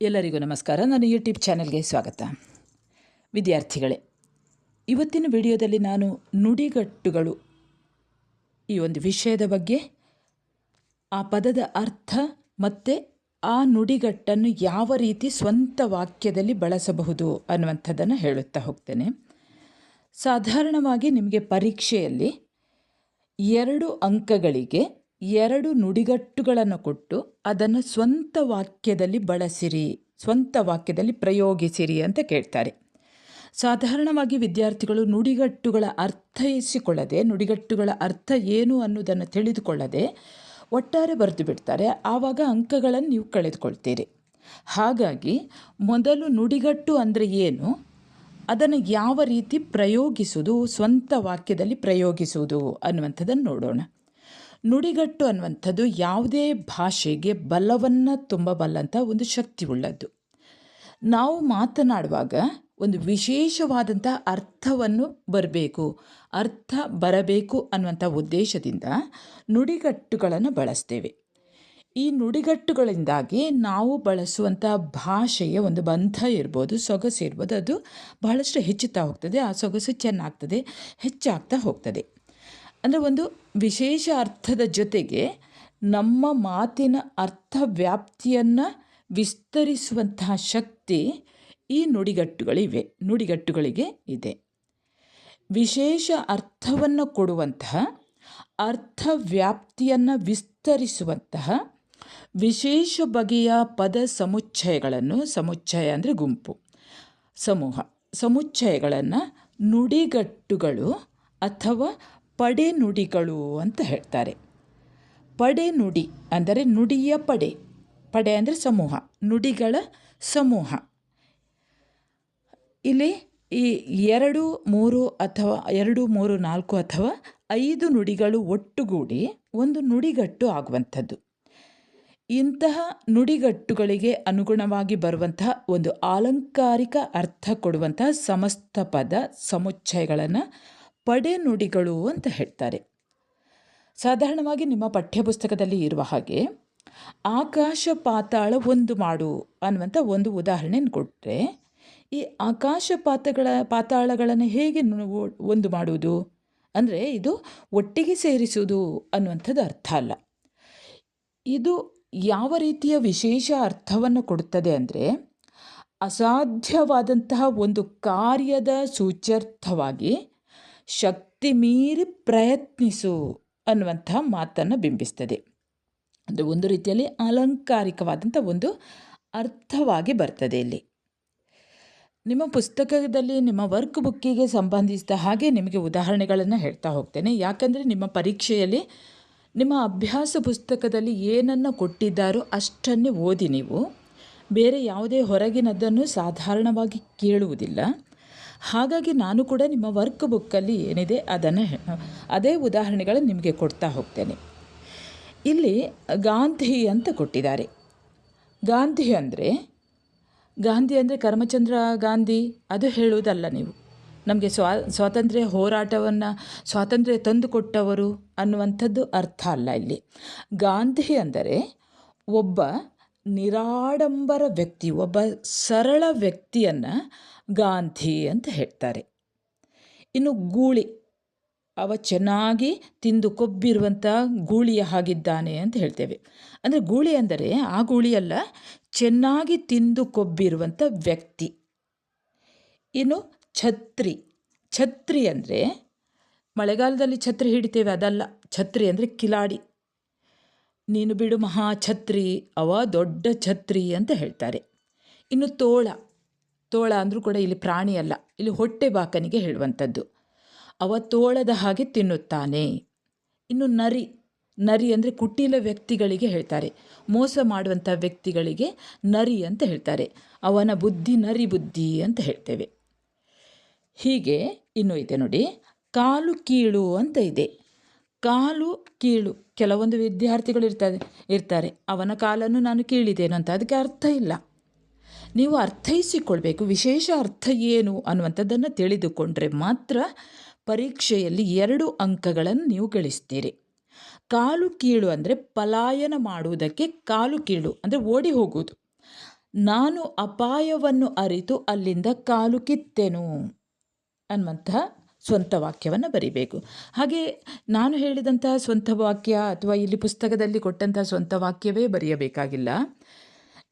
ಎಲ್ಲರಿಗೂ ನಮಸ್ಕಾರ. ನಾನು ಯೂಟ್ಯೂಬ್ ಚಾನೆಲ್ಗೆ ಸ್ವಾಗತ. ವಿದ್ಯಾರ್ಥಿಗಳೇ, ಇವತ್ತಿನ ವಿಡಿಯೋದಲ್ಲಿ ನಾನು ನುಡಿಗಟ್ಟುಗಳು ಈ ಒಂದು ವಿಷಯದ ಬಗ್ಗೆ, ಆ ಪದದ ಅರ್ಥ ಮತ್ತು ಆ ನುಡಿಗಟ್ಟನ್ನು ಯಾವ ರೀತಿ ಸ್ವಂತ ವಾಕ್ಯದಲ್ಲಿ ಬಳಸಬಹುದು ಅನ್ನುವಂಥದ್ದನ್ನು ಹೇಳುತ್ತಾ ಹೋಗ್ತೇನೆ. ಸಾಧಾರಣವಾಗಿ ನಿಮಗೆ ಪರೀಕ್ಷೆಯಲ್ಲಿ ಎರಡು ಅಂಕಗಳಿಗೆ ಎರಡು ನುಡಿಗಟ್ಟುಗಳನ್ನು ಕೊಟ್ಟು ಅದನ್ನು ಸ್ವಂತ ವಾಕ್ಯದಲ್ಲಿ ಬಳಸಿರಿ, ಸ್ವಂತ ವಾಕ್ಯದಲ್ಲಿ ಪ್ರಯೋಗಿಸಿರಿ ಅಂತ ಕೇಳ್ತಾರೆ. ಸಾಧಾರಣವಾಗಿ ವಿದ್ಯಾರ್ಥಿಗಳು ನುಡಿಗಟ್ಟುಗಳ ಅರ್ಥೈಸಿಕೊಳ್ಳದೆ ನುಡಿಗಟ್ಟುಗಳ ಅರ್ಥ ಏನು ಅನ್ನೋದನ್ನು ತಿಳಿದುಕೊಳ್ಳದೆ ಒಟ್ಟಾರೆ ಬರೆದು ಬಿಡ್ತಾರೆ. ಆವಾಗ ಅಂಕಗಳನ್ನು ನೀವು ಕಳೆದುಕೊಳ್ತೀರಿ. ಹಾಗಾಗಿ ಮೊದಲು ನುಡಿಗಟ್ಟು ಅಂದರೆ ಏನು? ಅದನ್ನು ಯಾವ ರೀತಿ ಪ್ರಯೋಗಿಸುವುದು, ಸ್ವಂತ ವಾಕ್ಯದಲ್ಲಿ ಪ್ರಯೋಗಿಸುವುದು ಅನ್ನುವಂಥದ್ದನ್ನು ನೋಡೋಣ. ನುಡಿಗಟ್ಟು ಅನ್ನುವಂಥದ್ದು ಯಾವುದೇ ಭಾಷೆಗೆ ಬಲವನ್ನು ತುಂಬಬಲ್ಲಂಥ ಒಂದು ಶಕ್ತಿ ಉಳ್ಳದ್ದು. ನಾವು ಮಾತನಾಡುವಾಗ ಒಂದು ವಿಶೇಷವಾದಂಥ ಅರ್ಥವನ್ನು ಬರಬೇಕು, ಅರ್ಥ ಬರಬೇಕು ಅನ್ನುವಂಥ ಉದ್ದೇಶದಿಂದ ನುಡಿಗಟ್ಟುಗಳನ್ನು ಬಳಸ್ತೇವೆ. ಈ ನುಡಿಗಟ್ಟುಗಳಿಂದಾಗಿ ನಾವು ಬಳಸುವಂಥ ಭಾಷೆಯ ಒಂದು ಬಂಧ ಇರ್ಬೋದು, ಸೊಗಸು ಇರ್ಬೋದು, ಅದು ಬಹಳಷ್ಟು ಹೆಚ್ಚುತ್ತಾ ಹೋಗ್ತದೆ, ಆ ಸೊಗಸು ಚೆನ್ನಾಗ್ತದೆ, ಹೆಚ್ಚಾಗ್ತಾ ಹೋಗ್ತದೆ. ಅಂದರೆ ಒಂದು ವಿಶೇಷ ಅರ್ಥದ ಜೊತೆಗೆ ನಮ್ಮ ಮಾತಿನ ಅರ್ಥ ವ್ಯಾಪ್ತಿಯನ್ನು ವಿಸ್ತರಿಸುವಂತಹ ಶಕ್ತಿ ಈ ನುಡಿಗಟ್ಟುಗಳಿವೆ, ನುಡಿಗಟ್ಟುಗಳಿಗೆ ಇದೆ. ವಿಶೇಷ ಅರ್ಥವನ್ನು ಕೊಡುವಂತಹ ಅರ್ಥ ವ್ಯಾಪ್ತಿಯನ್ನು ವಿಸ್ತರಿಸುವಂತಹ ವಿಶೇಷ ಬಗೆಯ ಪದ ಸಮುಚ್ಚಯಗಳನ್ನು, ಸಮುಚ್ಚಯ ಅಂದರೆ ಗುಂಪು, ಸಮೂಹ, ಸಮುಚ್ಚಯಗಳನ್ನು ನುಡಿಗಟ್ಟುಗಳು ಅಥವಾ ಪಡೆ ನುಡಿಗಳು ಅಂತ ಹೇಳ್ತಾರೆ. ಪಡೆ ನುಡಿ ಅಂದರೆ ನುಡಿಯ ಪಡೆ. ಪಡೆ ಅಂದರೆ ಸಮೂಹ. ನುಡಿಗಳ ಸಮೂಹ. ಇಲ್ಲಿ ಈ ಎರಡು, ಮೂರು ಅಥವಾ ಎರಡು, ಮೂರು, ನಾಲ್ಕು ಅಥವಾ ಐದು ನುಡಿಗಳು ಒಟ್ಟುಗೂಡಿ ಒಂದು ನುಡಿಗಟ್ಟು ಆಗುವಂಥದ್ದು. ಇಂತಹ ನುಡಿಗಟ್ಟುಗಳಿಗೆ ಅನುಗುಣವಾಗಿ ಬರುವಂತಹ ಒಂದು ಆಲಂಕಾರಿಕ ಅರ್ಥ ಕೊಡುವಂತಹ ಸಮಸ್ತ ಪದ ಸಮುಚ್ಚಯಗಳನ್ನು ಪಡೆ ನುಡಿಗಳು ಅಂತ ಹೇಳ್ತಾರೆ. ಸಾಧಾರಣವಾಗಿ ನಿಮ್ಮ ಪಠ್ಯಪುಸ್ತಕದಲ್ಲಿ ಇರುವ ಹಾಗೆ ಆಕಾಶ ಪಾತಾಳ ಒಂದು ಮಾಡು ಅನ್ನುವಂಥ ಒಂದು ಉದಾಹರಣೆ ಕೊಟ್ಟರೆ ಈ ಆಕಾಶ ಪಾತಗಳ ಪಾತಾಳಗಳನ್ನು ಹೇಗೆ ಒಂದು ಮಾಡುವುದು? ಅಂದರೆ ಇದು ಒಟ್ಟಿಗೆ ಸೇರಿಸುವುದು ಅನ್ನುವಂಥದ್ದು ಅರ್ಥ ಅಲ್ಲ. ಇದು ಯಾವ ರೀತಿಯ ವಿಶೇಷ ಅರ್ಥವನ್ನು ಕೊಡುತ್ತದೆ ಅಂದರೆ, ಅಸಾಧ್ಯವಾದಂತಹ ಒಂದು ಕಾರ್ಯದ ಸೂಚ್ಯರ್ಥವಾಗಿ ಶಕ್ತಿ ಮೀರಿ ಪ್ರಯತ್ನಿಸು ಅನ್ನುವಂತಹ ಮಾತನ್ನು ಬಿಂಬಿಸ್ತದೆ. ಅಂದರೆ ಒಂದು ರೀತಿಯಲ್ಲಿ ಅಲಂಕಾರಿಕವಾದಂಥ ಒಂದು ಅರ್ಥವಾಗಿ ಬರ್ತದೆ ಇಲ್ಲಿ. ನಿಮ್ಮ ಪುಸ್ತಕದಲ್ಲಿ, ನಿಮ್ಮ ವರ್ಕ್ ಬುಕ್ಕಿಗೆ ಸಂಬಂಧಿಸಿದ ಹಾಗೆ ನಿಮಗೆ ಉದಾಹರಣೆಗಳನ್ನು ಹೇಳ್ತಾ ಹೋಗ್ತೇನೆ. ಯಾಕಂದರೆ ನಿಮ್ಮ ಪರೀಕ್ಷೆಯಲ್ಲಿ ನಿಮ್ಮ ಅಭ್ಯಾಸ ಪುಸ್ತಕದಲ್ಲಿ ಏನನ್ನು ಕೊಟ್ಟಿದ್ದಾರೋ ಅಷ್ಟನ್ನೇ ಓದಿ ನೀವು. ಬೇರೆ ಯಾವುದೇ ಹೊರಗಿನದ್ದನ್ನು ಸಾಧಾರಣವಾಗಿ ಕೇಳುವುದಿಲ್ಲ. ಹಾಗಾಗಿ ನಾನು ಕೂಡ ನಿಮ್ಮ ವರ್ಕ್ ಬುಕ್ಕಲ್ಲಿ ಏನಿದೆ ಅದನ್ನು ಅದೇ ಉದಾಹರಣೆಗಳನ್ನು ನಿಮಗೆ ಕೊಡ್ತಾ ಹೋಗ್ತೇನೆ. ಇಲ್ಲಿ ಗಾಂಧಿ ಅಂತ ಕೊಟ್ಟಿದ್ದಾರೆ. ಗಾಂಧಿ ಅಂದರೆ ಗಾಂಧಿ ಅಂದರೆ ಕರ್ಮಚಂದ್ರ ಗಾಂಧಿ, ಅದು ಹೇಳುವುದಲ್ಲ ನೀವು. ನಮಗೆ ಸ್ವಾ, ಸ್ವಾತಂತ್ರ್ಯ ಹೋರಾಟವನ್ನು, ಸ್ವಾತಂತ್ರ್ಯ ತಂದುಕೊಟ್ಟವರು ಅನ್ನುವಂಥದ್ದು ಅರ್ಥ ಅಲ್ಲ ಇಲ್ಲಿ. ಗಾಂಧಿ ಅಂದರೆ ಒಬ್ಬ ನಿರಾಡಂಬರ ವ್ಯಕ್ತಿ, ಒಬ್ಬ ಸರಳ ವ್ಯಕ್ತಿಯನ್ನು ಗಾಂಧಿ ಅಂತ ಹೇಳ್ತಾರೆ. ಇನ್ನು ಗೂಳಿ, ಅವ ಚೆನ್ನಾಗಿ ತಿಂದು ಕೊಬ್ಬಿರುವಂಥ ಗೂಳಿಯ ಹಾಗಿದ್ದಾನೆ ಅಂತ ಹೇಳ್ತೇವೆ. ಅಂದರೆ ಗೂಳಿ ಅಂದರೆ ಆ ಗೂಳಿಯಲ್ಲ, ಚೆನ್ನಾಗಿ ತಿಂದು ಕೊಬ್ಬಿರುವಂಥ ವ್ಯಕ್ತಿ. ಇನ್ನು ಛತ್ರಿ ಛತ್ರಿ ಅಂದರೆ ಮಳೆಗಾಲದಲ್ಲಿ ಛತ್ರಿ ಹಿಡಿತೇವೆ, ಅದಲ್ಲ. ಛತ್ರಿ ಅಂದರೆ ಕಿಲಾಡಿ. ನೀನು ಬಿಡು ಮಹಾ ಛತ್ರಿ, ಅವ ದೊಡ್ಡ ಛತ್ರಿ ಅಂತ ಹೇಳ್ತಾರೆ. ಇನ್ನು ತೋಳ ತೋಳ ಅಂದರೂ ಕೂಡ ಇಲ್ಲಿ ಪ್ರಾಣಿ ಅಲ್ಲ, ಇಲ್ಲಿ ಹೊಟ್ಟೆ ಬಾಕನಿಗೆ ಹೇಳುವಂಥದ್ದು. ಅವ ತೋಳದ ಹಾಗೆ ತಿನ್ನುತ್ತಾನೆ. ಇನ್ನು ನರಿ ನರಿ ಅಂದರೆ ಕುಟಿಲ ವ್ಯಕ್ತಿಗಳಿಗೆ ಹೇಳ್ತಾರೆ. ಮೋಸ ಮಾಡುವಂಥ ವ್ಯಕ್ತಿಗಳಿಗೆ ನರಿ ಅಂತ ಹೇಳ್ತಾರೆ. ಅವನ ಬುದ್ಧಿ ನರಿ ಬುದ್ಧಿ ಅಂತ ಹೇಳ್ತೇವೆ. ಹೀಗೆ ಇನ್ನೂ ಇದೆ ನೋಡಿ, ಕಾಲು ಕೀಳು ಅಂತ ಇದೆ. ಕಾಲು ಕೀಳು. ಕೆಲವೊಂದು ವಿದ್ಯಾರ್ಥಿಗಳು ಇರ್ತಾರೆ ಇರ್ತಾರೆ. ಅವನ ಕಾಲನ್ನು ನಾನು ಕೀಳಿದ್ದೇನು ಅಂತ ಅದಕ್ಕೆ ಅರ್ಥ ಇಲ್ಲ. ನೀವು ಅರ್ಥೈಸಿಕೊಳ್ಬೇಕು. ವಿಶೇಷ ಅರ್ಥ ಏನು ಅನ್ನುವಂಥದ್ದನ್ನು ತಿಳಿದುಕೊಂಡ್ರೆ ಮಾತ್ರ ಪರೀಕ್ಷೆಯಲ್ಲಿ ಎರಡು ಅಂಕಗಳನ್ನು ನೀವು ಗಳಿಸ್ತೀರಿ. ಕಾಲು ಕೀಳು ಅಂದರೆ ಪಲಾಯನ ಮಾಡುವುದಕ್ಕೆ ಕಾಲು ಕೀಳು ಅಂದರೆ ಓಡಿ ಹೋಗುವುದು. ನಾನು ಅಪಾಯವನ್ನು ಅರಿತು ಅಲ್ಲಿಂದ ಕಾಲು ಕಿತ್ತೆನು ಅನ್ನುವಂತಹ ಸ್ವಂತ ವಾಕ್ಯವನ್ನು ಬರಿಬೇಕು. ಹಾಗೆ ನಾನು ಹೇಳಿದಂಥ ಸ್ವಂತ ವಾಕ್ಯ ಅಥವಾ ಇಲ್ಲಿ ಪುಸ್ತಕದಲ್ಲಿ ಕೊಟ್ಟಂಥ ಸ್ವಂತ ವಾಕ್ಯವೇ ಬರೆಯಬೇಕಾಗಿಲ್ಲ.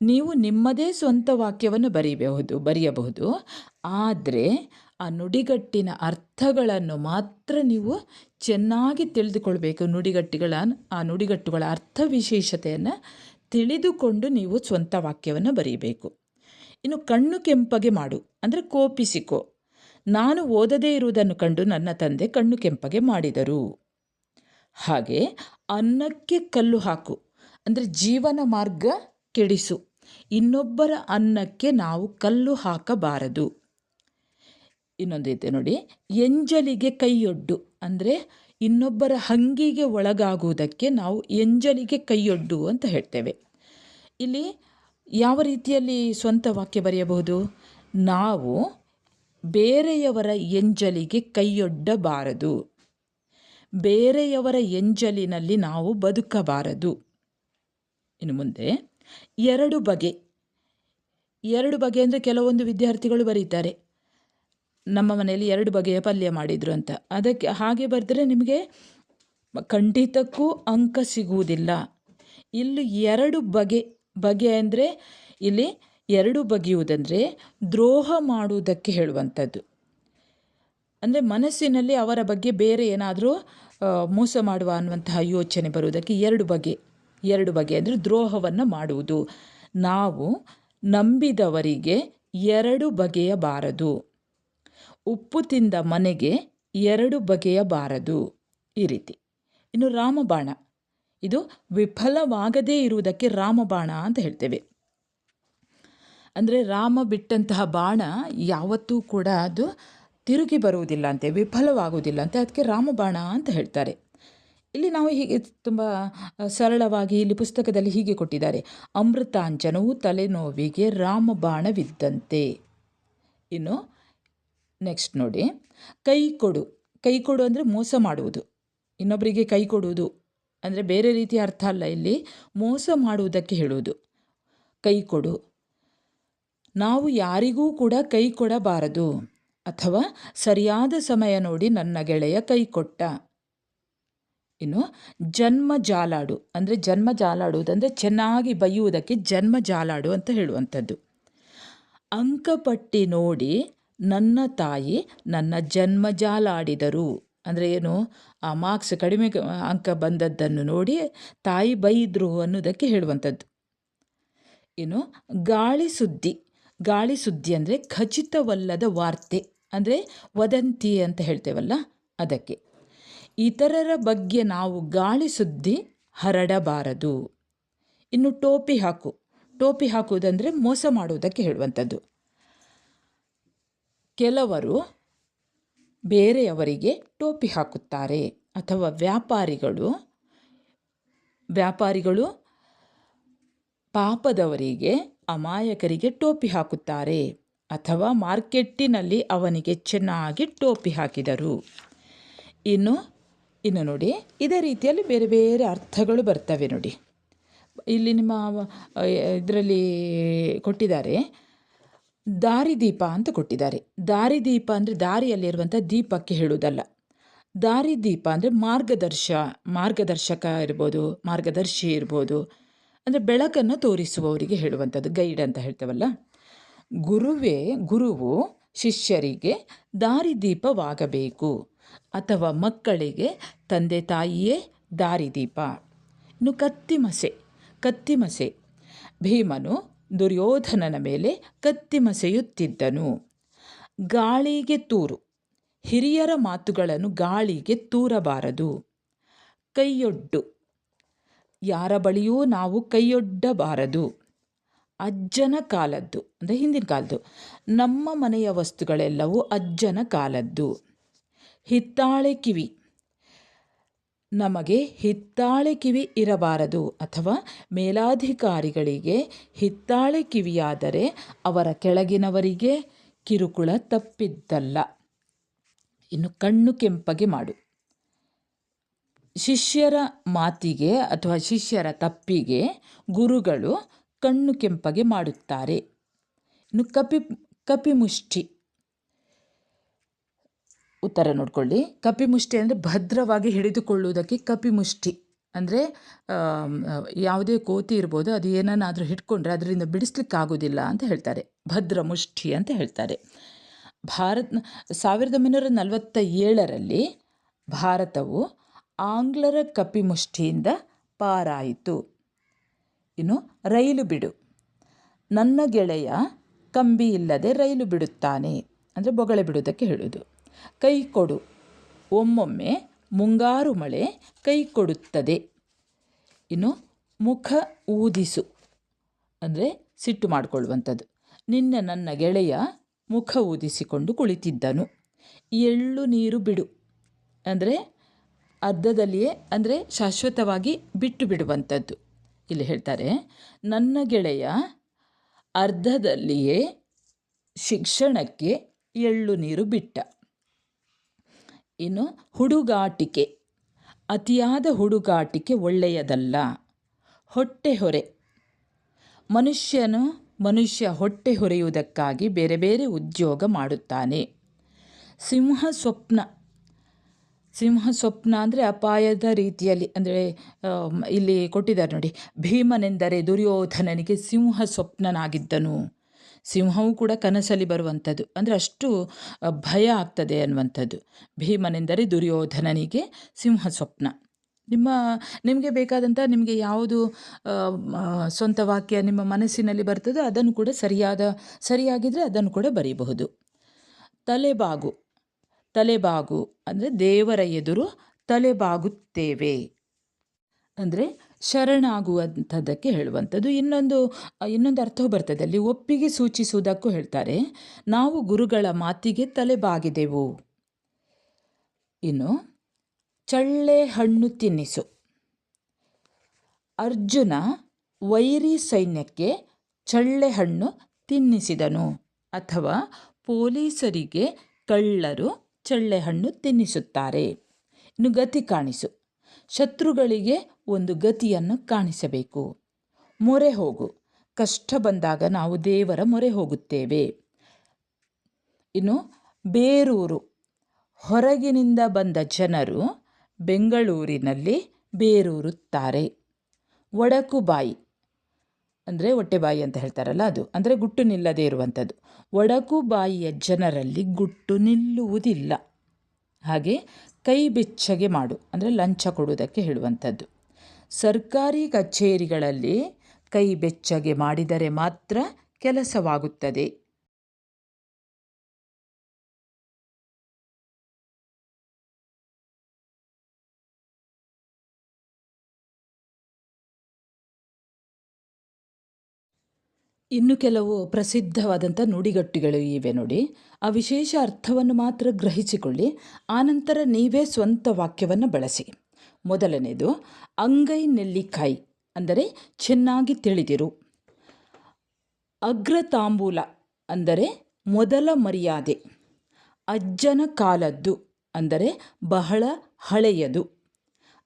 ನೀವು ನಿಮ್ಮದೇ ಸ್ವಂತ ವಾಕ್ಯವನ್ನು ಬರೀಬಹುದು, ಬರೆಯಬಹುದು. ಆದರೆ ಆ ನುಡಿಗಟ್ಟಿನ ಅರ್ಥಗಳನ್ನು ಮಾತ್ರ ನೀವು ಚೆನ್ನಾಗಿ ತಿಳಿದುಕೊಳ್ಬೇಕು ನುಡಿಗಟ್ಟುಗಳ, ಆ ನುಡಿಗಟ್ಟುಗಳ ಅರ್ಥ ವಿಶೇಷತೆಯನ್ನು ತಿಳಿದುಕೊಂಡು ನೀವು ಸ್ವಂತ ವಾಕ್ಯವನ್ನು ಬರೀಬೇಕು. ಇನ್ನು ಕಣ್ಣು ಕೆಂಪಗೆ ಮಾಡು, ಅಂದರೆ ಕೋಪಿಸಿಕೋ. ನಾನು ಓದದೇ ಇರುವುದನ್ನು ಕಂಡು ನನ್ನ ತಂದೆ ಕಣ್ಣು ಕೆಂಪಗೆ ಮಾಡಿದರು. ಹಾಗೆ ಅನ್ನಕ್ಕೆ ಕಲ್ಲು ಹಾಕು, ಅಂದರೆ ಜೀವನ ಮಾರ್ಗ ಕೆಡಿಸು. ಇನ್ನೊಬ್ಬರ ಅನ್ನಕ್ಕೆ ನಾವು ಕಲ್ಲು ಹಾಕಬಾರದು. ಇನ್ನೊಂದಿದೆ ನೋಡಿ, ಎಂಜಲಿಗೆ ಕೈಯೊಡ್ಡು, ಅಂದರೆ ಇನ್ನೊಬ್ಬರ ಹಂಗಿಗೆ ಒಳಗಾಗುವುದಕ್ಕೆ ನಾವು ಎಂಜಲಿಗೆ ಕೈಯೊಡ್ಡು ಅಂತ ಹೇಳ್ತೇವೆ. ಇಲ್ಲಿ ಯಾವ ರೀತಿಯಲ್ಲಿ ಸ್ವಂತ ವಾಕ್ಯ ಬರೆಯಬಹುದು? ನಾವು ಬೇರೆಯವರ ಎಂಜಲಿಗೆ ಕೈಯೊಡ್ಡಬಾರದು. ಬೇರೆಯವರ ಎಂಜಲಿನಲ್ಲಿ ನಾವು ಬದುಕಬಾರದು. ಇನ್ನು ಮುಂದೆ, ಎರಡು ಬಗೆ. ಎರಡು ಬಗೆ ಅಂದರೆ ಕೆಲವೊಂದು ವಿದ್ಯಾರ್ಥಿಗಳು ಬರೀತಾರೆ. ನಮ್ಮ ಮನೆಯಲ್ಲಿ ಎರಡು ಬಗೆಯ ಪಲ್ಯ ಮಾಡಿದರು ಅಂತ. ಅದಕ್ಕೆ ಹಾಗೆ ಬರೆದ್ರೆ ನಿಮಗೆ ಖಂಡಿತಕ್ಕೂ ಅಂಕ ಸಿಗುವುದಿಲ್ಲ. ಇಲ್ಲಿ ಎರಡು ಬಗೆ ಬಗೆ ಅಂದರೆ ಇಲ್ಲಿ ಎರಡು ಬಗೆಯುವುದಂದರೆ ದ್ರೋಹ ಮಾಡುವುದಕ್ಕೆ ಹೇಳುವಂಥದ್ದು. ಅಂದರೆ ಮನಸ್ಸಿನಲ್ಲಿ ಅವರ ಬಗ್ಗೆ ಬೇರೆ ಏನಾದರೂ ಮೋಸ ಮಾಡುವ ಅನ್ನುವಂತಹ ಯೋಚನೆ ಬರುವುದಕ್ಕೆ ಎರಡು ಬಗೆ ಎರಡು ಬಗೆ ಅಂದರೆ ದ್ರೋಹವನ್ನು ಮಾಡುವುದು. ನಾವು ನಂಬಿದವರಿಗೆ ಎರಡು ಬಗೆಯ ಬಾರದು ಉಪ್ಪು ತಿಂದ ಮನೆಗೆ ಎರಡು ಬಗೆಯ ಬಾರದು ಈ ರೀತಿ. ಇನ್ನು ರಾಮಬಾಣ. ಇದು ವಿಫಲವಾಗದೇ ಇರುವುದಕ್ಕೆ ರಾಮಬಾಣ ಅಂತ ಹೇಳ್ತೇವೆ. ಅಂದರೆ ರಾಮ ಬಿಟ್ಟಂತಹ ಬಾಣ ಯಾವತ್ತೂ ಕೂಡ ಅದು ತಿರುಗಿ ಬರುವುದಿಲ್ಲ ಅಂತೆ, ವಿಫಲವಾಗುವುದಿಲ್ಲ ಅಂತೆ. ಅದಕ್ಕೆ ರಾಮಬಾಣ ಅಂತ ಹೇಳ್ತಾರೆ. ಇಲ್ಲಿ ನಾವು ಹೀಗೆ ತುಂಬ ಸರಳವಾಗಿ ಇಲ್ಲಿ ಪುಸ್ತಕದಲ್ಲಿ ಹೀಗೆ ಕೊಟ್ಟಿದ್ದಾರೆ. ಅಮೃತಾಂಜನವು ತಲೆನೋವಿಗೆ ರಾಮಬಾಣವಿದ್ದಂತೆ ಇನ್ನು ನೆಕ್ಸ್ಟ್ ನೋಡಿ. ಕೈ ಕೊಡು. ಕೈ ಕೊಡು ಅಂದರೆ ಮೋಸ ಮಾಡುವುದು. ಇನ್ನೊಬ್ಬರಿಗೆ ಕೈ ಕೊಡುವುದು ಅಂದರೆ ಬೇರೆ ರೀತಿಯ ಅರ್ಥ ಅಲ್ಲ ಇಲ್ಲಿ. ಮೋಸ ಮಾಡುವುದಕ್ಕೆ ಹೇಳುವುದು. ಕೈ ಕೊಡು. ನಾವು ಯಾರಿಗೂ ಕೂಡ ಕೈ ಕೊಡಬಾರದು ಅಥವಾ ಸರಿಯಾದ ಸಮಯ ನೋಡಿ ನನ್ನ ಗೆಳೆಯ ಕೈ ಕೊಟ್ಟ. ಇನ್ನು ಜನ್ಮ ಜಾಲಾಡು ಅಂದರೆ ಜನ್ಮ ಜಾಲಾಡುವುದಂದರೆ ಚೆನ್ನಾಗಿ ಬೈಯುವುದಕ್ಕೆ ಜನ್ಮ ಜಾಲಾಡು ಅಂತ ಹೇಳುವಂಥದ್ದು. ಅಂಕಪಟ್ಟಿ ನೋಡಿ ನನ್ನ ತಾಯಿ ನನ್ನ ಜನ್ಮ ಜಾಲಾಡಿದರು ಅಂದರೆ ಏನು ಆ ಮಾರ್ಕ್ಸ್ ಕಡಿಮೆ ಅಂಕ ಬಂದದ್ದನ್ನು ನೋಡಿ ತಾಯಿ ಬೈದ್ರು ಅನ್ನೋದಕ್ಕೆ ಹೇಳುವಂಥದ್ದು. ಇನ್ನು ಗಾಳಿ ಸುದ್ದಿ. ಗಾಳಿ ಸುದ್ದಿ ಅಂದರೆ ಖಚಿತವಲ್ಲದ ವಾರ್ತೆ ಅಂದರೆ ವದಂತಿ ಅಂತ ಹೇಳ್ತೇವಲ್ಲ ಅದಕ್ಕೆ. ಇತರರ ಬಗ್ಗೆ ನಾವು ಗಾಳಿ ಸುದ್ದಿ ಹರಡಬಾರದು. ಇನ್ನು ಟೋಪಿ ಹಾಕು. ಟೋಪಿ ಹಾಕುವುದಂದರೆ ಮೋಸ ಮಾಡುವುದಕ್ಕೆ ಹೇಳುವಂಥದ್ದು. ಕೆಲವರು ಬೇರೆಯವರಿಗೆ ಟೋಪಿ ಹಾಕುತ್ತಾರೆ ಅಥವಾ ವ್ಯಾಪಾರಿಗಳು ವ್ಯಾಪಾರಿಗಳು ಪಾಪದವರಿಗೆ ಅಮಾಯಕರಿಗೆ ಟೋಪಿ ಹಾಕುತ್ತಾರೆ ಅಥವಾ ಮಾರ್ಕೆಟ್ಟಿನಲ್ಲಿ ಅವನಿಗೆ ಚೆನ್ನಾಗಿ ಟೋಪಿ ಹಾಕಿದರು. ಇನ್ನು ಇನ್ನು ನೋಡಿ, ಇದೇ ರೀತಿಯಲ್ಲಿ ಬೇರೆ ಬೇರೆ ಅರ್ಥಗಳು ಬರ್ತವೆ ನೋಡಿ. ಇಲ್ಲಿ ನಿಮ್ಮ, ಇದರಲ್ಲಿ ಕೊಟ್ಟಿದ್ದಾರೆ ದಾರಿದೀಪ ಅಂತ ಕೊಟ್ಟಿದ್ದಾರೆ. ದಾರಿದೀಪ ಅಂದರೆ ದಾರಿಯಲ್ಲಿರುವಂಥ ದೀಪಕ್ಕೆ ಹೇಳುವುದಲ್ಲ. ದಾರಿದೀಪ ಅಂದರೆ ಮಾರ್ಗದರ್ಶ, ಮಾರ್ಗದರ್ಶಕ ಇರ್ಬೋದು, ಮಾರ್ಗದರ್ಶಿ ಇರ್ಬೋದು ಅಂದರೆ ಬೆಳಕನ್ನು ತೋರಿಸುವವರಿಗೆ ಹೇಳುವಂಥದ್ದು, ಗೈಡ್ ಅಂತ ಹೇಳ್ತೇವಲ್ಲ. ಗುರುವೇ, ಗುರುವು ಶಿಷ್ಯರಿಗೆ ದಾರಿದೀಪವಾಗಬೇಕು ಅಥವಾ ಮಕ್ಕಳಿಗೆ ತಂದೆ ತಾಯಿಯೇ ದಾರಿದೀಪ. ಇನ್ನು ಕತ್ತಿಮಸೆ ಕತ್ತಿಮಸೆ. ಭೀಮನು ದುರ್ಯೋಧನನ ಮೇಲೆ ಕತ್ತಿಮಸೆಯುತ್ತಿದ್ದನು. ಗಾಳಿಗೆ ತೂರು, ಹಿರಿಯರ ಮಾತುಗಳನ್ನು ಗಾಳಿಗೆ ತೂರಬಾರದು. ಕೈಯೊಡ್ಡು ಯಾರ ಬಳಿಯೂ ನಾವು ಕೈಯೊಡ್ಡಬಾರದು. ಅಜ್ಜನ ಕಾಲದ್ದು, ಅಂದರೆ ಹಿಂದಿನ ಕಾಲದ್ದು. ನಮ್ಮ ಮನೆಯ ವಸ್ತುಗಳೆಲ್ಲವೂ ಅಜ್ಜನ ಕಾಲದ್ದು. ಹಿತ್ತಾಳೆ ಕಿವಿ. ನಮಗೆ ಹಿತ್ತಾಳೆ ಕಿವಿ ಇರಬಾರದು, ಅಥವಾ ಮೇಲಾಧಿಕಾರಿಗಳಿಗೆ ಹಿತ್ತಾಳೆ ಕಿವಿಯಾದರೆ ಅವರ ಕೆಳಗಿನವರಿಗೆ ಕಿರುಕುಳ ತಪ್ಪಿದ್ದಲ್ಲ. ಇನ್ನು ಕಣ್ಣು ಕೆಂಪಗೆ ಮಾಡು. ಶಿಷ್ಯರ ಮಾತಿಗೆ ಅಥವಾ ಶಿಷ್ಯರ ತಪ್ಪಿಗೆ ಗುರುಗಳು ಕಣ್ಣು ಕೆಂಪಗೆ ಮಾಡುತ್ತಾರೆ. ಇನ್ನು ಕಪಿ, ಕಪಿಮುಷ್ಟಿ. ಉತ್ತರ ನೋಡ್ಕೊಳ್ಳಿ. ಕಪಿಮುಷ್ಟಿ ಅಂದರೆ ಭದ್ರವಾಗಿ ಹಿಡಿದುಕೊಳ್ಳುವುದಕ್ಕೆ ಕಪಿಮುಷ್ಟಿ. ಅಂದರೆ ಯಾವುದೇ ಕೋತಿ ಇರ್ಬೋದು, ಅದು ಏನನ್ನಾದರೂ ಹಿಡ್ಕೊಂಡ್ರೆ ಅದರಿಂದ ಬಿಡಿಸ್ಲಿಕ್ಕಾಗೋದಿಲ್ಲ ಅಂತ ಹೇಳ್ತಾರೆ. ಭದ್ರ ಮುಷ್ಟಿ ಅಂತ ಹೇಳ್ತಾರೆ. ಭಾರತ, ಸಾವಿರದ ಒಂಬೈನೂರ ನಲವತ್ತ ಏಳರಲ್ಲಿ ಭಾರತವು ಆಂಗ್ಲರ ಕಪಿಮುಷ್ಟಿಯಿಂದ ಪಾರಾಯಿತು. ಇನ್ನು ರೈಲು ಬಿಡು. ನನ್ನ ಗೆಳೆಯ ಕಂಬಿ ಇಲ್ಲದೆ ರೈಲು ಬಿಡುತ್ತಾನೆ. ಅಂದರೆ ಬೊಗಳೆ ಬಿಡುವುದಕ್ಕೆ ಹೇಳುವುದು. ಕೈ ಕೊಡು. ಒಮ್ಮೊಮ್ಮೆ ಮುಂಗಾರು ಮಳೆ ಕೈ ಕೊಡುತ್ತದೆ. ಇನ್ನು ಮುಖ ಊದಿಸು. ಅಂದರೆ ಸಿಟ್ಟು ಮಾಡಿಕೊಳ್ಳುವಂಥದ್ದು. ನಿನ್ನೆ ನನ್ನ ಗೆಳೆಯ ಮುಖ ಊದಿಸಿಕೊಂಡು ಕುಳಿತಿದ್ದನು. ಎಳ್ಳು ನೀರು ಬಿಡು. ಅಂದರೆ ಅರ್ಧದಲ್ಲಿಯೇ, ಅಂದರೆ ಶಾಶ್ವತವಾಗಿ ಬಿಟ್ಟು ಬಿಡುವಂಥದ್ದು. ಇಲ್ಲಿ ಹೇಳ್ತಾರೆ, ನನ್ನ ಗೆಳೆಯ ಅರ್ಧದಲ್ಲಿಯೇ ಶಿಕ್ಷಣಕ್ಕೆ ಎಳ್ಳು ನೀರು ಬಿಟ್ಟ. ಇನ್ನು ಹುಡುಗಾಟಿಕೆ, ಅತಿಯಾದ ಹುಡುಗಾಟಿಕೆ ಒಳ್ಳೆಯದಲ್ಲ. ಹೊಟ್ಟೆ ಹೊರೆ. ಮನುಷ್ಯನು ಮನುಷ್ಯ ಹೊಟ್ಟೆ ಹೊರೆಯುವುದಕ್ಕಾಗಿ ಬೇರೆ ಬೇರೆ ಉದ್ಯೋಗ ಮಾಡುತ್ತಾನೆ. ಸಿಂಹ ಸ್ವಪ್ನ ಸಿಂಹ ಸ್ವಪ್ನ ಅಂದರೆ ಅಪಾಯದ ರೀತಿಯಲ್ಲಿ, ಅಂದರೆ ಇಲ್ಲಿ ಕೊಟ್ಟಿದ್ದಾರೆ ನೋಡಿ. ಭೀಮನೆಂದರೆ ದುರ್ಯೋಧನನಿಗೆ ಸಿಂಹ ಸ್ವಪ್ನನಾಗಿದ್ದನು. ಸಿಂಹವೂ ಕೂಡ ಕನಸಲ್ಲಿ ಬರುವಂಥದ್ದು. ಅಂದರೆ ಅಷ್ಟು ಭಯ ಆಗ್ತದೆ ಅನ್ನುವಂಥದ್ದು. ಭೀಮನೆಂದರೆ ದುರ್ಯೋಧನನಿಗೆ ಸಿಂಹ ಸ್ವಪ್ನ. ನಿಮ್ಮ, ನಿಮಗೆ ಬೇಕಾದಂಥ ನಿಮಗೆ ಯಾವುದು ಸ್ವಂತ ವಾಕ್ಯ ನಿಮ್ಮ ಮನಸ್ಸಿನಲ್ಲಿ ಬರ್ತದೋ ಅದನ್ನು ಕೂಡ ಸರಿಯಾದ ಸರಿಯಾಗಿದ್ದರೆ ಅದನ್ನು ಕೂಡ ಬರೀಬಹುದು. ತಲೆಬಾಗು. ತಲೆಬಾಗು, ಅಂದರೆ ದೇವರ ಎದುರು ತಲೆಬಾಗುತ್ತೇವೆ. ಅಂದರೆ ಶರಣಾಗುವಂಥದ್ದಕ್ಕೆ ಹೇಳುವಂಥದ್ದು. ಇನ್ನೊಂದು ಇನ್ನೊಂದು ಅರ್ಥವು ಬರ್ತದೆ. ಅಲ್ಲಿ ಒಪ್ಪಿಗೆ ಸೂಚಿಸುವುದಕ್ಕೂ ಹೇಳ್ತಾರೆ. ನಾವು ಗುರುಗಳ ಮಾತಿಗೆ ತಲೆಬಾಗಿದೆವು. ಇನ್ನು, ಚಳ್ಳೆ ಹಣ್ಣು ತಿನ್ನಿಸು. ಅರ್ಜುನ ವೈರಿ ಸೈನ್ಯಕ್ಕೆ ಚಳ್ಳೆ ಹಣ್ಣು ತಿನ್ನಿಸಿದನು. ಅಥವಾ ಪೊಲೀಸರಿಗೆ ಕಳ್ಳರು ಚಳ್ಳೆ ಹಣ್ಣು ತಿನ್ನಿಸುತ್ತಾರೆ. ಇನ್ನು ಗತಿ ಕಾಣಿಸು. ಶತ್ರುಗಳಿಗೆ ಒಂದು ಗತಿಯನ್ನು ಕಾಣಿಸಬೇಕು. ಮೊರೆ ಹೋಗು. ಕಷ್ಟ ಬಂದಾಗ ನಾವು ದೇವರ ಮೊರೆ ಹೋಗುತ್ತೇವೆ. ಇನ್ನು ಬೇರೂರು. ಹೊರಗಿನಿಂದ ಬಂದ ಜನರು ಬೆಂಗಳೂರಿನಲ್ಲಿ ಬೇರೂರುತ್ತಾರೆ. ಒಡಕು ಬಾಯಿ ಅಂದರೆ ಹೊಟ್ಟೆಬಾಯಿ ಅಂತ ಹೇಳ್ತಾರಲ್ಲ ಅದು. ಅಂದರೆ ಗುಟ್ಟು ನಿಲ್ಲದೇ ಇರುವಂಥದ್ದು ಒಡಕು ಬಾಯಿಯ ಜನರಲ್ಲಿ ಗುಟ್ಟು ನಿಲ್ಲುವುದಿಲ್ಲ. ಹಾಗೆ ಕೈ ಬೆಚ್ಚಗೆ ಮಾಡು. ಅಂದರೆ ಲಂಚ ಕೊಡುವುದಕ್ಕೆ ಹೇಳುವಂಥದ್ದು ಸರ್ಕಾರಿ ಕಚೇರಿಗಳಲ್ಲಿ ಕೈ ಬೆಚ್ಚಗೆ ಮಾಡಿದರೆ ಮಾತ್ರ ಕೆಲಸವಾಗುತ್ತದೆ. ಇನ್ನು ಕೆಲವು ಪ್ರಸಿದ್ಧವಾದಂಥ ನುಡಿಗಟ್ಟುಗಳು ಇವೆ ನೋಡಿ. ಆ ವಿಶೇಷ ಅರ್ಥವನ್ನು ಮಾತ್ರ ಗ್ರಹಿಸಿಕೊಳ್ಳಿ. ಆನಂತರ ನೀವೇ ಸ್ವಂತ ವಾಕ್ಯವನ್ನು ಬಳಸಿ. ಮೊದಲನೇದು, ಅಂಗೈ ನೆಲ್ಲಿಕಾಯಿ, ಅಂದರೆ ಚೆನ್ನಾಗಿ ತಿಳಿದಿರು. ಅಗ್ರತಾಂಬೂಲ, ಅಂದರೆ ಮೊದಲ ಮರ್ಯಾದೆ. ಅಜ್ಜನ ಕಾಲದ್ದು, ಅಂದರೆ ಬಹಳ ಹಳೆಯದು.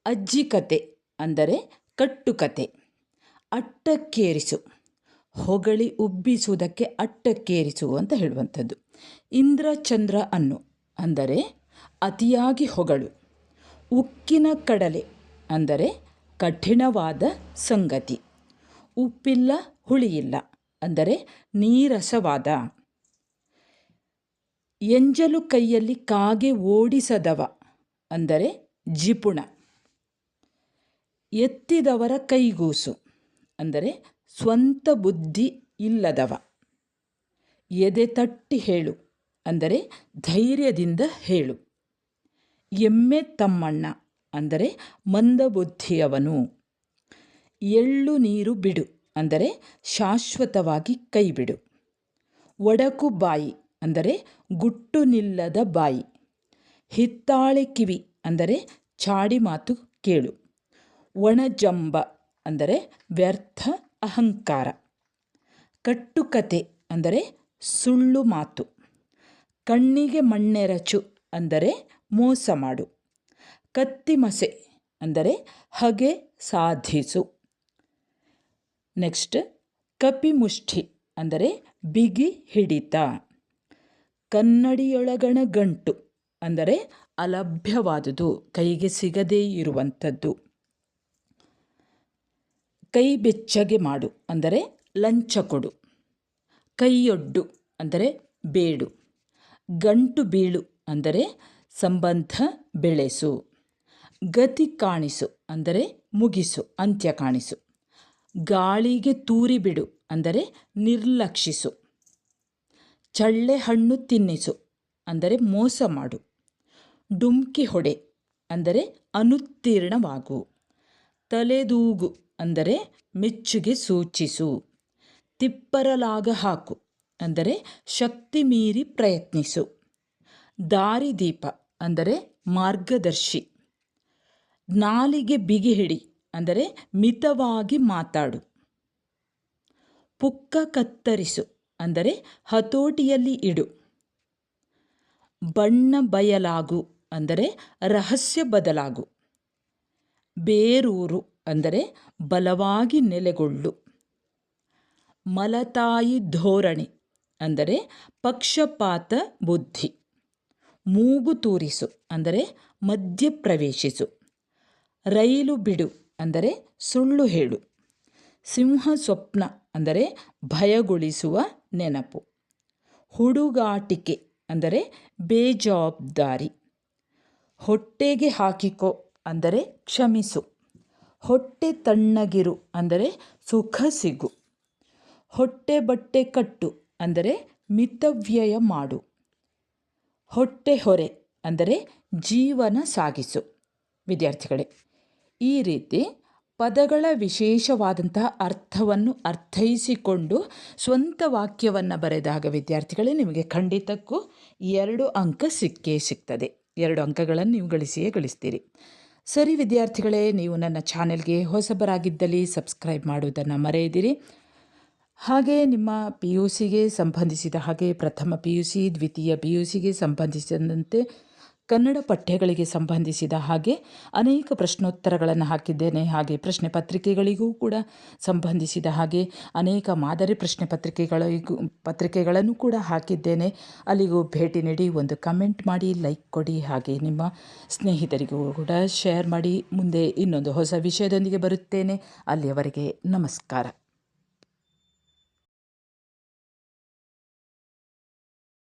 ಅಜ್ಜಿ ಕತೆ ಅಂದರೆ ಕಟ್ಟುಕತೆ. ಅಟ್ಟಕ್ಕೇರಿಸು. ಹೊಗಳಿ ಉಬ್ಬಿಸುವುದಕ್ಕೆ ಅಟ್ಟಕ್ಕೇರಿಸು ಅಂತ ಹೇಳುವಂಥದ್ದು. ಇಂದ್ರ ಚಂದ್ರ ಅನ್ನು ಅಂದರೆ ಅತಿಯಾಗಿ ಹೊಗಳು. ಉಕ್ಕಿನ ಕಡಲೆ ಅಂದರೆ ಕಠಿಣವಾದ ಸಂಗತಿ. ಉಪ್ಪಿಲ್ಲ, ಹುಳಿಯಿಲ್ಲ ಅಂದರೆ ನೀರಸವಾದ. ಎಂಜಲು ಕೈಯಲ್ಲಿ ಕಾಗೆ ಓಡಿಸದವ ಅಂದರೆ ಜಿಪುಣ. ಎತ್ತಿದವರ ಕೈಗೂಸು ಅಂದರೆ ಸ್ವಂತ ಬುದ್ಧಿ ಇಲ್ಲದವ. ಎದೆ ತಟ್ಟಿ ಹೇಳು, ಅಂದರೆ ಧೈರ್ಯದಿಂದ ಹೇಳು. ಎಮ್ಮೆ ತಮ್ಮಣ್ಣ, ಅಂದರೆ ಮಂದಬುದ್ಧಿಯವನು ಎಳ್ಳು ನೀರು ಬಿಡು, ಅಂದರೆ ಶಾಶ್ವತವಾಗಿ ಕೈ ಬಿಡು ಒಡಕು ಬಾಯಿ, ಅಂದರೆ ಗುಟ್ಟು ನಿಲ್ಲದ ಬಾಯಿ. ಹಿತ್ತಾಳೆ ಕಿವಿ, ಅಂದರೆ ಚಾಡಿ ಮಾತು ಕೇಳು. ಒಣಜಂಬ, ಅಂದರೆ ವ್ಯರ್ಥ ಅಹಂಕಾರ. ಕಟ್ಟುಕತೆ ಅಂದರೆ ಸುಳ್ಳು ಮಾತು. ಕಣ್ಣಿಗೆ ಮಣ್ಣೆರಚು ಅಂದರೆ ಮೋಸ ಮಾಡು. ಕತ್ತಿಮಸೆ ಅಂದರೆ ಹಗೆ ಸಾಧಿಸು. ನೆಕ್ಸ್ಟ್, ಕಪಿಮುಷ್ಠಿ ಅಂದರೆ ಬಿಗಿ ಹಿಡಿತ. ಕನ್ನಡಿಯೊಳಗಣ ಗಂಟು ಅಂದರೆ ಅಲಭ್ಯವಾದುದು, ಕೈಗೆ ಸಿಗದೇ ಇರುವಂಥದ್ದು. ಕೈ ಬೆಚ್ಚಗೆ ಮಾಡು ಅಂದರೆ ಲಂಚ ಕೊಡು. ಕೈಯೊಡ್ಡು ಅಂದರೆ ಬೇಡು. ಗಂಟು ಬೀಳು ಅಂದರೆ ಸಂಬಂಧ ಬೆಳೆಸು. ಗತಿ ಕಾಣಿಸು ಅಂದರೆ ಮುಗಿಸು, ಅಂತ್ಯ ಕಾಣಿಸು. ಗಾಳಿಗೆ ತೂರಿ ಬಿಡು ಅಂದರೆ ನಿರ್ಲಕ್ಷಿಸು. ಚಳ್ಳೆ ಹಣ್ಣು ತಿನ್ನಿಸು ಅಂದರೆ ಮೋಸ ಮಾಡು. ಡುಮ್ಕಿ ಹೊಡೆ ಅಂದರೆ ಅನುತ್ತೀರ್ಣವಾಗು. ತಲೆದೂಗು ಅಂದರೆ ಮೆಚ್ಚುಗೆ ಸೂಚಿಸು. ತಿಪ್ಪರಲಾಗ ಹಾಕು ಅಂದರೆ ಶಕ್ತಿ ಮೀರಿ ಪ್ರಯತ್ನಿಸು. ದಾರಿದೀಪ ಅಂದರೆ ಮಾರ್ಗದರ್ಶಿ. ನಾಲಿಗೆ ಬಿಗಿ ಹಿಡಿ ಅಂದರೆ ಮಿತವಾಗಿ ಮಾತಾಡು. ಪುಕ್ಕ ಕತ್ತರಿಸು ಅಂದರೆ ಹತೋಟಿಯಲ್ಲಿ ಇಡು. ಬಣ್ಣ ಬಯಲಾಗು ಅಂದರೆ ರಹಸ್ಯ ಬದಲಾಗು. ಬೇರೂರು ಅಂದರೆ ಬಲವಾಗಿ ನೆಲೆಗೊಳ್ಳು. ಮಲತಾಯಿ ಧೋರಣೆ ಅಂದರೆ ಪಕ್ಷಪಾತ ಬುದ್ಧಿ. ಮೂಗು ತೂರಿಸು ಅಂದರೆ ಮಧ್ಯಪ್ರವೇಶಿಸು. ರೈಲು ಬಿಡು ಅಂದರೆ ಸುಳ್ಳು ಹೇಳು. ಸಿಂಹ ಸ್ವಪ್ನ ಅಂದರೆ ಭಯಗೊಳಿಸುವ ನೆನಪು. ಹುಡುಗಾಟಿಕೆ ಅಂದರೆ ಬೇಜವಾಬ್ದಾರಿ. ಹೊಟ್ಟೆಗೆ ಹಾಕಿಕೊ ಅಂದರೆ ಕ್ಷಮಿಸು. ಹೊಟ್ಟೆ ತಣ್ಣಗಿರು ಅಂದರೆ ಸುಖ ಸಿಗು. ಹೊಟ್ಟೆ ಬಟ್ಟೆ ಕಟ್ಟು ಅಂದರೆ ಮಿತವ್ಯಯ ಮಾಡು. ಹೊಟ್ಟೆ ಹೊರೆ ಅಂದರೆ ಜೀವನ ಸಾಗಿಸು. ವಿದ್ಯಾರ್ಥಿಗಳೇ, ಈ ರೀತಿ ಪದಗಳ ವಿಶೇಷವಾದಂತಹ ಅರ್ಥವನ್ನು ಅರ್ಥೈಸಿಕೊಂಡು ಸ್ವಂತ ವಾಕ್ಯವನ್ನು ಬರೆದಾಗ ವಿದ್ಯಾರ್ಥಿಗಳೇ, ನಿಮಗೆ ಖಂಡಿತಕ್ಕೂ ಎರಡು ಅಂಕ ಸಿಕ್ಕೇ ಸಿಗ್ತದೆ. ಎರಡು ಅಂಕಗಳನ್ನು ನೀವು ಗಳಿಸಿಯೇ ಗಳಿಸ್ತೀರಿ. ಸರಿ ವಿದ್ಯಾರ್ಥಿಗಳೇ, ನೀವು ನನ್ನ ಚಾನೆಲ್ಗೆ ಹೊಸಬರಾಗಿದ್ದಲ್ಲಿ ಸಬ್ಸ್ಕ್ರೈಬ್ ಮಾಡುವುದನ್ನು ಮರೆಯದಿರಿ. ಹಾಗೆ ನಿಮ್ಮ ಪಿ ಯು ಸಿಗೆ ಸಂಬಂಧಿಸಿದ ಹಾಗೆ ಪ್ರಥಮ ಪಿ ಯು ಸಿ ದ್ವಿತೀಯ ಪಿ ಯು ಸಿಗೆ ಸಂಬಂಧಿಸಿದಂತೆ ಕನ್ನಡ ಪಠ್ಯಗಳಿಗೆ ಸಂಬಂಧಿಸಿದ ಹಾಗೆ ಅನೇಕ ಪ್ರಶ್ನೋತ್ತರಗಳನ್ನು ಹಾಕಿದ್ದೇನೆ. ಹಾಗೆ ಪ್ರಶ್ನೆ ಪತ್ರಿಕೆಗಳಿಗೂ ಕೂಡ ಸಂಬಂಧಿಸಿದ ಹಾಗೆ ಅನೇಕ ಮಾದರಿ ಪ್ರಶ್ನೆ ಪತ್ರಿಕೆಗಳಿಗೂ, ಪತ್ರಿಕೆಗಳನ್ನು ಕೂಡ ಹಾಕಿದ್ದೇನೆ. ಅಲ್ಲಿಗೂ ಭೇಟಿ ನೀಡಿ ಒಂದು ಕಮೆಂಟ್ ಮಾಡಿ, ಲೈಕ್ ಕೊಡಿ. ಹಾಗೆ ನಿಮ್ಮ ಸ್ನೇಹಿತರಿಗೂ ಕೂಡ ಶೇರ್ ಮಾಡಿ. ಮುಂದೆ ಇನ್ನೊಂದು ಹೊಸ ವಿಷಯದೊಂದಿಗೆ ಬರುತ್ತೇನೆ. ಅಲ್ಲಿಯವರೆಗೆ ನಮಸ್ಕಾರ.